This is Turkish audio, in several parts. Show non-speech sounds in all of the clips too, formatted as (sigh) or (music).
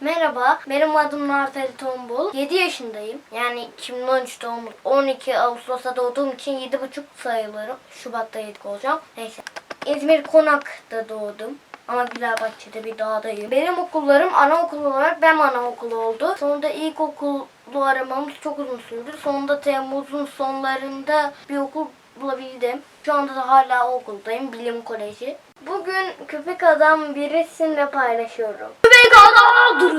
Merhaba, benim adım Narteli Tombul. 7 yaşındayım. Yani 2013 doğumlu. 12 Ağustos'ta doğduğum için 7,5 sayılırım. Şubat'ta 7 olacağım. Neyse. İzmir Konak'ta doğdum. Ama Güzelbahçe'de bir dağdayım. Benim okullarım anaokulu olarak BEM anaokulu oldu. Sonunda ilkokulu aramamız çok uzun sürdü. Sonunda Temmuz'un sonlarında bir okul bulabildim. Şu anda da hala okuldayım. Bilim Koleji. Bugün köpek adam birisinle paylaşıyorum. Köpek adam!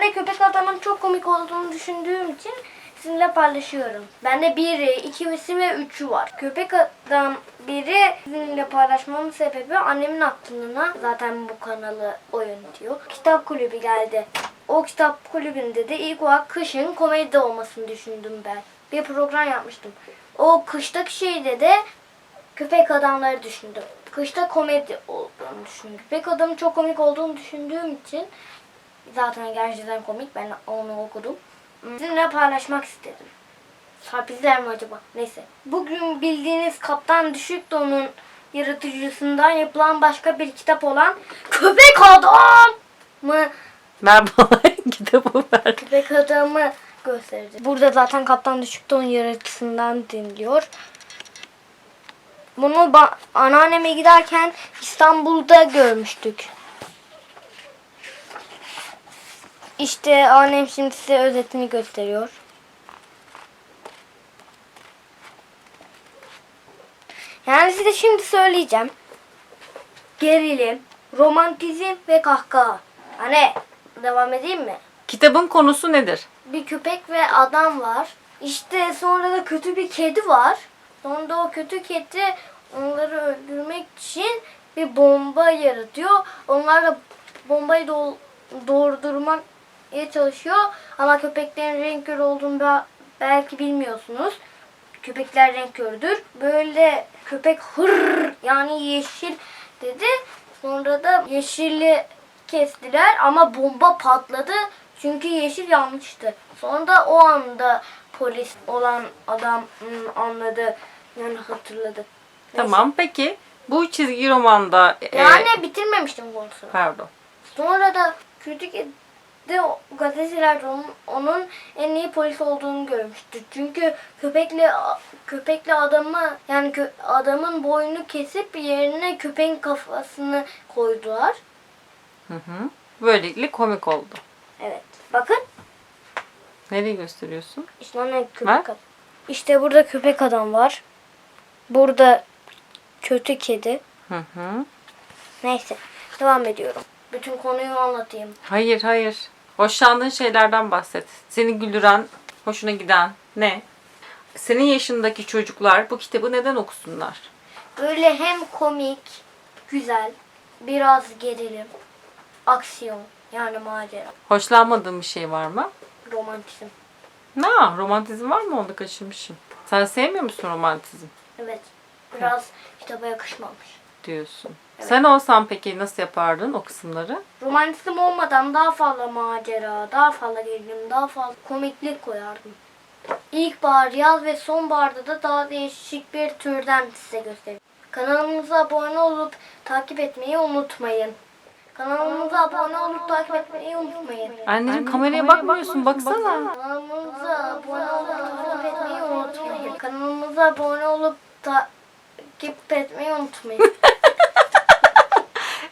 De köpek adamın çok komik olduğunu düşündüğüm için sizinle paylaşıyorum. Bende biri, ikisi ve üçü var. Köpek adam biri sizinle paylaşmamın sebebi annemin aklına zaten bu kanalı oyun diyor. Kitap kulübü geldi. O kitap kulübünde de ilk olarak kışın komedi olmasını düşündüm ben. Bir program yapmıştım. O kıştaki şeyde de köpek adamları düşündüm. Kışta komedi olduğunu düşündüm. Köpek adamın çok komik olduğunu düşündüğüm için zaten gerçekten komik. Ben onu okudum. Sizinle paylaşmak istedim. Sarpizler mi acaba? Neyse. Bugün bildiğiniz Kaptan Düşük Don'un yaratıcısından yapılan başka bir kitap olan Köpek Adam mı Ver bana (laughs) kitabı ver. Köpek adamı gösterdi. Burada zaten Kaptan Düşükton yaratıcısından dinliyor. Bunu anneanneme giderken İstanbul'da görmüştük. İşte annem şimdi size özetini gösteriyor. Yani size şimdi söyleyeceğim. Gerilim, romantizm ve kahkaha. Hani devam edeyim mi? Kitabın konusu nedir? bir köpek ve adam var. İşte sonra da kötü bir kedi var. Sonra da o kötü kedi onları öldürmek için bir bomba yaratıyor. Onlar da bombayı do- doğurdurmaya çalışıyor. Ama köpeklerin renk körü olduğunu be- belki bilmiyorsunuz. Köpekler renk kördür. Böyle köpek hır yani yeşil dedi. Sonra da yeşili kestiler ama bomba patladı. Çünkü yeşil yanlıştı. Sonra da o anda polis olan adam hmm, anladı. Yani hatırladı. Neyse. Tamam peki bu çizgi romanda e, Yani bitirmemiştim konusunu. pardon. Sonra da kötü de gazetelerde onun, onun en iyi polis olduğunu görmüştü. Çünkü köpekle köpekle adamı yani kö- adamın boynunu kesip yerine köpeğin kafasını koydular. Hı hı. Böylelikle komik oldu. Evet. Bakın Nereye gösteriyorsun? işte ona köpek Ha? adam. İşte burada köpek adam var. Burada kötü kedi. Hı hı. Neyse devam ediyorum. Bütün konuyu anlatayım. Hayır hayır. Hoşlandığın şeylerden bahset. Seni güldüren, hoşuna giden ne? Senin yaşındaki çocuklar bu kitabı neden okusunlar? Böyle hem komik, güzel, biraz gerilim, aksiyon yani macera, Hoşlanmadığın bir şey var mı? romantizm. Ne? Romantizm var mı? Onu kaçırmışım. Sen sevmiyor musun romantizm? Evet. Biraz kitaba yakışmamış. Diyorsun. Sen olsan peki nasıl yapardın o kısımları? Romantizm olmadan daha fazla macera, daha fazla gerilim, daha fazla komiklik koyardım. İlkbahar, yaz ve sonbaharda da daha değişik bir türden size göstereyim. Kanalımıza abone olup takip etmeyi unutmayın. Kanalımıza abone olup takip etmeyi unutmayın. Anneciğim kameraya bakmıyorsun baksana. Kanalımıza abone olup takip etmeyi unutmayın. Kanalımıza abone olup takip etmeyi unutmayın. (laughs)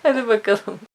Hadi bakalım.